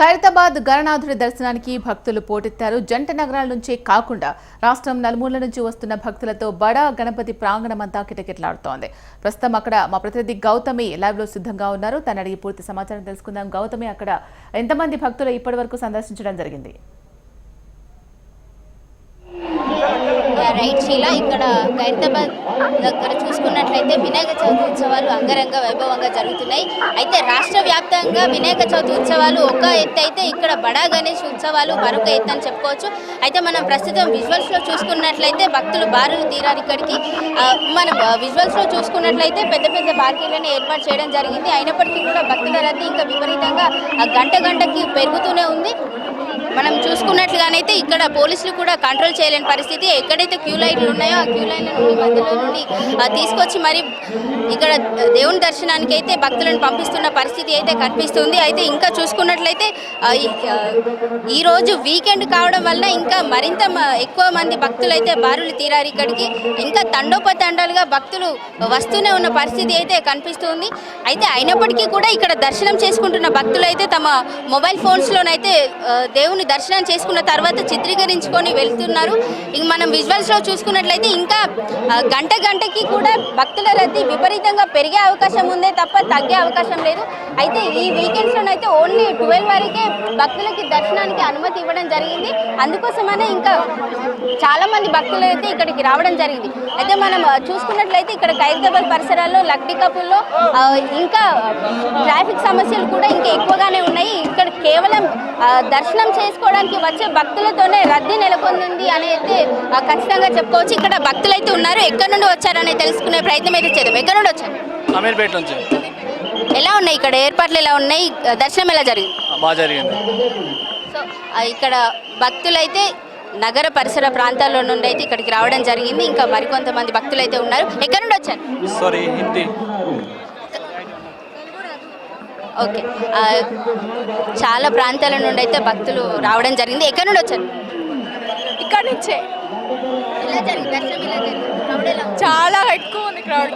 ఖైరతాబాద్ గణనాథుడి దర్శనానికి భక్తులు పోటెత్తారు. జంట నగరాల నుంచే కాకుండా రాష్ట్రం నలుమూలల నుంచి వస్తున్న భక్తులతో బడా గణపతి ప్రాంగణమంతా కిటకిటలాడుతోంది. ప్రస్తుతం అక్కడ మా ప్రతినిధి గౌతమి లైవ్లో సిద్ధంగా ఉన్నారు. తన అడిగి పూర్తి సమాచారం తెలుసుకుందాం. గౌతమి అక్కడ ఎంతమంది భక్తులు ఇప్పటి వరకు సందర్శించడం జరిగింది? రైట్ శీల ఇక్కడ ఖైరతాబాద్ దగ్గర చూసుకున్నట్లయితే వినాయక చవితి ఉత్సవాలు అంగరంగ వైభవంగా జరుగుతున్నాయి. అయితే రాష్ట్ర వ్యాప్తంగా వినాయక చవితి ఉత్సవాలు ఒక ఎత్తు అయితే ఇక్కడ బడా గణేష్ ఉత్సవాలు మరొక ఎత్తు అని చెప్పుకోవచ్చు. అయితే మనం ప్రస్తుతం విజువల్స్లో చూసుకున్నట్లయితే భక్తులు బారులు తీరారు ఇక్కడికి. మనం విజువల్స్లో చూసుకున్నట్లయితే పెద్ద పెద్ద బార్కీలను ఏర్పాటు చేయడం జరిగింది. అయినప్పటికీ కూడా భక్తుల రద్దీ ఇంకా విపరీతంగా ఆ, గంట గంటకి పెరుగుతూనే ఉంది. మనం చూసుకున్నట్లుగానైతే ఇక్కడ పోలీసులు కూడా కంట్రోల్ చేయలేని పరిస్థితి. ఎక్కడైతే క్యూ లైన్లు ఉన్నాయో ఆ క్యూ లైన్ల నుండి మధ్యలో నుండి తీసుకొచ్చి మరి ఇక్కడ దేవుని దర్శనానికి అయితే భక్తులను పంపిస్తున్న పరిస్థితి అయితే కనిపిస్తుంది. అయితే ఇంకా చూసుకున్నట్లయితే ఈరోజు వీకెండ్ కావడం వల్ల ఇంకా మరింత ఎక్కువ మంది భక్తులు అయితే బారులు తీరారు ఇక్కడికి. ఇంకా తండోపతండాలుగా భక్తులు వస్తూనే ఉన్న పరిస్థితి అయితే కనిపిస్తుంది. అయితే అయినప్పటికీ కూడా ఇక్కడ దర్శనం చేసుకుంటున్న భక్తులు అయితే తమ మొబైల్ ఫోన్స్లోనైతే దేవుని దేవుని దర్శనం చేసుకున్న తర్వాత చిత్రీకరించుకొని వెళ్తున్నారు. ఇంక మనం విజువల్స్లో చూసుకున్నట్లయితే ఇంకా గంట గంటకి కూడా భక్తుల రద్దీ విపరీతంగా పెరిగే అవకాశం ఉందే తప్ప తగ్గే అవకాశం లేదు. అయితే ఈ వీకెండ్స్లోనైతే ఓన్లీ ట్వెల్వ్ వరకే భక్తులకి దర్శనానికి అనుమతి ఇవ్వడం జరిగింది. అందుకోసమనే ఇంకా చాలా మంది భక్తులు అయితే ఇక్కడికి రావడం జరిగింది. అయితే మనం చూసుకున్నట్లయితే ఇక్కడ ఖైరతాబాద్ పరిసరాల్లో లక్టికపుల్లో ఇంకా ట్రాఫిక్ సమస్యలు కూడా ఇంకా ఎక్కువగానే ఉన్నాయి. ఇక్కడ కేవలం దర్శనం చే చేసుకోవడానికి వచ్చే భక్తులతోనే రద్దీ నెలకొంది అని అయితే ఆ, ఖచ్చితంగా చెప్పుకోవచ్చు. ఇక్కడ భక్తులు అయితే ఉన్నారు. ఎక్కడి నుండి వచ్చారని తెలుసుకునే ప్రయత్నం అయితే చేద్దాం. ఎక్కడి నుండి వచ్చారు? అమీర్పేట నుంచి. ఎలా ఉన్నాయి ఇక్కడ? ఏర్పాట్లు ఎలా ఉన్నాయి? దర్శనం ఎలా జరిగింది? బాగా జరిగింది. సో ఇక్కడ భక్తులైతే నగర పరిసర ప్రాంతాల్లో నుండి అయితే ఇక్కడికి రావడం జరిగింది. ఇంకా మరికొంతమంది భక్తులు అయితే ఉన్నారు. ఎక్కడి నుండి వచ్చారు? Sorry Hindi okay. చాలా ప్రాంతాల నుండి అయితే భక్తులు రావడం జరిగింది. ఎక్కడి నుండి వచ్చారు? ఇక్కడ నుంచే. జరిగింది? దర్శనం జరిగింది? చాలా ఎక్కువ ఉంది క్రౌడ్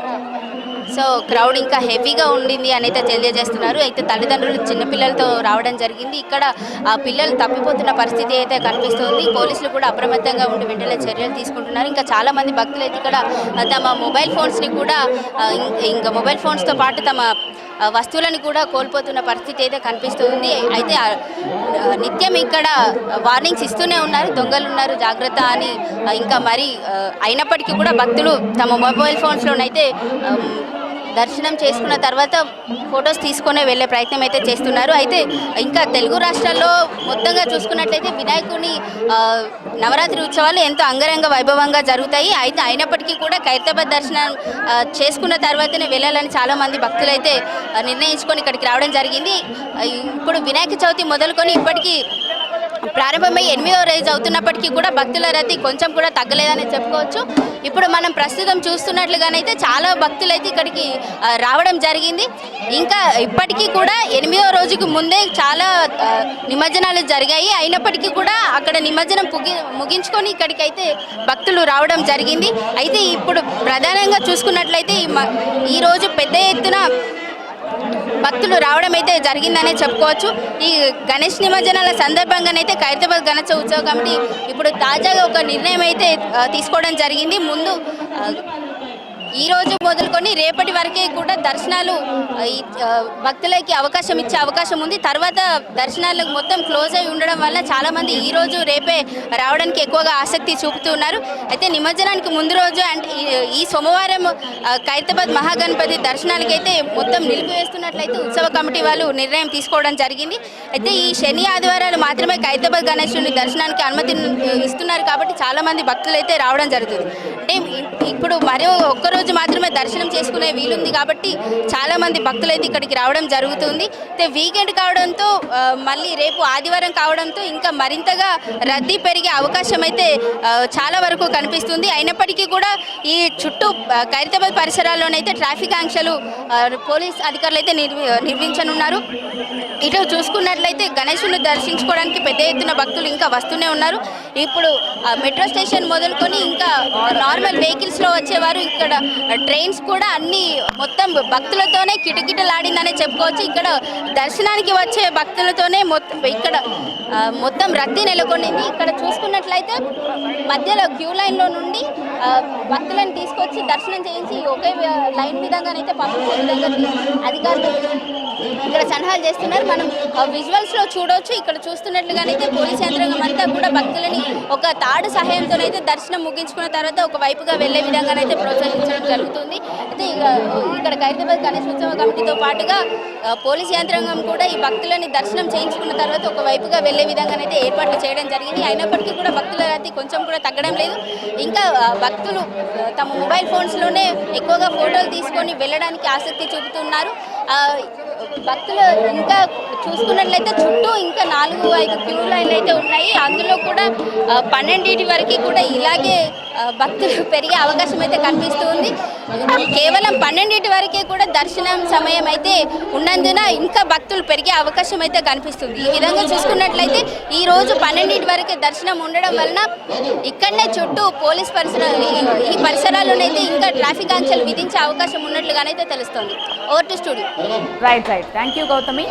సో క్రౌడ్ ఇంకా హెవీగా ఉండింది అని అయితే తెలియజేస్తున్నారు. అయితే తల్లిదండ్రులు చిన్నపిల్లలతో రావడం జరిగింది. ఇక్కడ ఆ పిల్లలు తప్పిపోతున్న పరిస్థితి అయితే కనిపిస్తుంది. పోలీసులు కూడా అప్రమత్తంగా ఉండి వెంటనే చర్యలు తీసుకుంటున్నారు. ఇంకా చాలా మంది భక్తులు అయితే ఇక్కడ తమ మొబైల్ ఫోన్స్ని కూడా ఇంకా మొబైల్ ఫోన్స్తో పాటు తమ వస్తువులను కూడా కోల్పోతున్న పరిస్థితి అయితే కనిపిస్తుంది. అయితే నిత్యం ఇక్కడ వార్నింగ్స్ ఇస్తూనే ఉన్నారు. దొంగలు ఉన్నారు జాగ్రత్త అని. ఇంకా మరి అయినప్పటికీ కూడా భక్తులు తమ మొబైల్ ఫోన్స్లోనైతే దర్శనం చేసుకున్న తర్వాత ఫొటోస్ తీసుకునే వెళ్ళే ప్రయత్నం అయితే చేస్తున్నారు. అయితే ఇంకా తెలుగు రాష్ట్రాల్లో మొత్తంగా చూసుకున్నట్లయితే వినాయకుని నవరాత్రి ఉత్సవాలు ఎంతో అంగరంగ వైభవంగా జరుగుతాయి. అయితే అయినప్పటికీ కూడా ఖైరతాబాద్ దర్శనం చేసుకున్న తర్వాతనే వెళ్ళాలని చాలామంది భక్తులైతే నిర్ణయించుకొని ఇక్కడికి రావడం జరిగింది. ఇప్పుడు వినాయక చవితి మొదలుకొని ఇప్పటికీ ప్రారంభమై ఎనిమిదో రోజు అవుతున్నప్పటికీ కూడా భక్తుల రద్దీ కొంచెం కూడా తగ్గలేదని చెప్పుకోవచ్చు. ఇప్పుడు మనం ప్రస్తుతం చూస్తున్నట్లుగానైతే చాలా భక్తులైతే ఇక్కడికి రావడం జరిగింది. ఇంకా ఇప్పటికీ కూడా ఎనిమిదో రోజుకి ముందే చాలా నిమజ్జనాలు జరిగాయి. అయినప్పటికీ కూడా అక్కడ నిమజ్జనం ముగి ముగించుకొని ఇక్కడికైతే భక్తులు రావడం జరిగింది. అయితే ఇప్పుడు ప్రధానంగా చూసుకున్నట్లయితే ఈ మ- ఈ రోజు పెద్ద ఎత్తున భక్తులు రావడం అయితే జరిగిందనే చెప్పుకోవచ్చు. ఈ గణేష్ నిమజ్జనాల సందర్భంగానైతే ఖైరతాబాద్ గణేష ఉత్సవ కమిటీ ఇప్పుడు తాజాగా ఒక నిర్ణయం అయితే తీసుకోవడం జరిగింది. ముందు ఈ రోజు మొదలుకొని రేపటి వరకే కూడా దర్శనాలు భక్తులకి అవకాశం ఇచ్చే అవకాశం ఉంది. తర్వాత దర్శనాలకు మొత్తం క్లోజ్ అయి ఉండడం వల్ల చాలా మంది ఈ రోజు రేపే రావడానికి ఎక్కువగా ఆసక్తి చూపుతున్నారు. అయితే నిమజ్జనానికి ముందు రోజు అండ్ ఈ- ఈ సోమవారం ఖైరతాబాద్ మహాగణపతి అయితే మొత్తం నిలిపివేస్తున్నట్లయితే ఉత్సవ కమిటీ వాళ్ళు నిర్ణయం తీసుకోవడం జరిగింది. అయితే ఈ శని ఆదివారాలు మాత్రమే ఖైరతాబాద్ గణేశుని దర్శనానికి అనుమతి ఇస్తున్నారు కాబట్టి చాలా మంది భక్తులు అయితే రావడం జరుగుతుంది. అంటే ఇప్పుడు మరో ఒక్కరోజు మాత్రమే దర్శనం చేసుకునే వీలుంది కాబట్టి చాలా మంది భక్తులు అయితే ఇక్కడికి రావడం జరుగుతుంది. అయితే వీకెండ్ కావడంతో మళ్ళీ రేపు ఆదివారం కావడంతో ఇంకా మరింతగా రద్దీ పెరిగే అవకాశం అయితే చాలా వరకు కనిపిస్తుంది. అయినప్పటికీ కూడా ఈ చుట్టూ ఖైరతాబాద్ పరిసరాల్లోనైతే ట్రాఫిక్ ఆంక్షలు పోలీస్ అధికారులు అయితే నిర్వి ఇటు చూసుకున్నట్లయితే గణేశుని దర్శించుకోవడానికి పెద్ద ఎత్తున భక్తులు ఇంకా వస్తూనే ఉన్నారు. ఇప్పుడు మెట్రో స్టేషన్ మొదలుకొని ఇంకా నార్మల్ వెహికల్స్లో వచ్చేవారు. ఇక్కడ ట్రైన్స్ కూడా అన్ని మొత్తం భక్తులతోనే కిటకిటలాడిందనే చెప్పుకోవచ్చు. ఇక్కడ దర్శనానికి వచ్చే భక్తులతోనే మొత్తం ఇక్కడ మొత్తం రద్దీ నెలకొండింది ఇక్కడ చూసుకున్నట్లయితే మధ్యలో క్యూ లైన్లో నుండి భక్తులను తీసుకొచ్చి దర్శనం చేయించి ఒకే లైన్ విధంగానైతే పంపించే విధంగా అధికారులు ఇక్కడ సన్నాహాలు చేస్తున్నారు. మనం విజువల్స్లో చూడవచ్చు ఇక్కడ చూస్తున్నట్లుగానైతే పోలీస్ యంత్రాంగం అంతా కూడా భక్తులని ఒక తాడు సహాయంతోనైతే దర్శనం ముగించుకున్న తర్వాత ఒక వైపుగా వెళ్ళే విధంగానైతే ప్రోత్సహించడం జరుగుతుంది. అయితే ఇక్కడ ఖైరతాబాద్ గణేశోత్సవ ఉత్సవ కమిటీతో పాటుగా పోలీస్ యంత్రాంగం కూడా ఈ భక్తులని దర్శనం చేయించుకున్న తర్వాత ఒక వైపుగా వెళ్ళే విధంగానైతే ఏర్పాట్లు చేయడం జరిగింది. అయినప్పటికీ కూడా భక్తుల రద్దీ కొంచెం కూడా తగ్గడం లేదు. ఇంకా భక్తులు తమ మొబైల్ ఫోన్స్లోనే ఎక్కువగా ఫోటోలు తీసుకొని వెళ్ళడానికి ఆసక్తి చూపుతున్నారు. భక్తులు ఇంకా చూసుకున్నట్లయితే చుట్టూ ఇంకా నాలుగు ఐదు క్యూ లైన్లు అయితే ఉన్నాయి. అందులో కూడా పన్నెండింటి వరకు కూడా ఇలాగే భక్తులు పెరిగే అవకాశం అయితే కనిపిస్తుంది కేవలం పన్నెండింటి వరకే కూడా దర్శనం సమయం అయితే ఉన్నందున ఇంకా భక్తులు పెరిగే అవకాశం అయితే కనిపిస్తుంది. ఈ విధంగా చూసుకున్నట్లయితే ఈ రోజు పన్నెండింటి వరకే దర్శనం ఉండడం వలన ఇక్కడనే చుట్టూ పోలీస్ పరిసర ఈ- పరిసరాల్లోనైతే ఇంకా ట్రాఫిక్ ఆంక్షలు విధించే అవకాశం ఉన్నట్లుగానైతే తెలుస్తుంది. Over to studio right right thank you Gautami